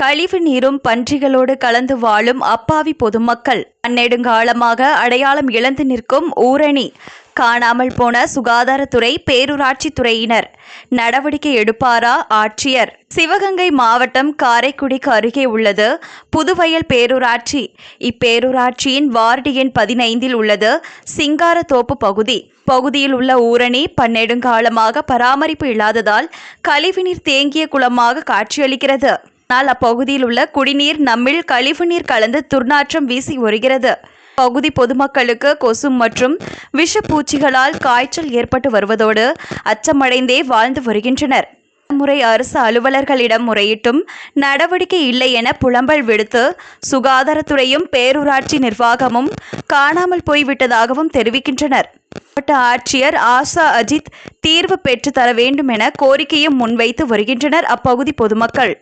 கழிவு நீரும் பன்றிகளோடு கலந்து வாழும் அப்பாவி பொதுமக்கள். பன்னெடுங்காலமாக அடையாளம் இழந்து நிற்கும் ஊரணி. காணாமல் போன சுகாதாரத்துறை பேரூராட்சித்துறையினர் நடவடிக்கை எடுப்பாரா ஆட்சியர்? சிவகங்கை மாவட்டம் காரைக்குடிக்கு அருகே உள்ளது புதுவயல் பேரூராட்சி. இப்பேரூராட்சியின் வார்டு எண் பதினைந்தில் உள்ளது சிங்காரத்தோப்பு பகுதி. பகுதியில் உள்ள ஊரணி பன்னெடுங்காலமாக பராமரிப்பு இல்லாததால் கழிவுநீர் தேங்கிய குளமாக காட்சியளிக்கிறது. ஆனால் அப்பகுதியில் உள்ள குடிநீர் நம்மில் கழிவுநீர் கலந்து துர்நாற்றம் வீசி வருகிறது பகுதி பொதுமக்களுக்கு கொசு மற்றும் விஷப்பூச்சிகளால் காய்ச்சல் ஏற்பட்டு வருவதோடு அச்சமடைந்தே வாழ்ந்து வருகின்றனர். முறை அரசு அலுவலர்களிடம் முறையிட்டும் நடவடிக்கை இல்லை என புலம்பல் விடுத்து சுகாதாரத்துறையும் பேரூராட்சி நிர்வாகமும் காணாமல் போய்விட்டதாகவும் தெரிவிக்கின்றனர். மாவட்ட ஆட்சியர் ஆசா அஜித் தீர்வு பெற்று தர வேண்டும் என கோரிக்கையும் முன்வைத்து வருகின்றனர் அப்பகுதி பொதுமக்கள்.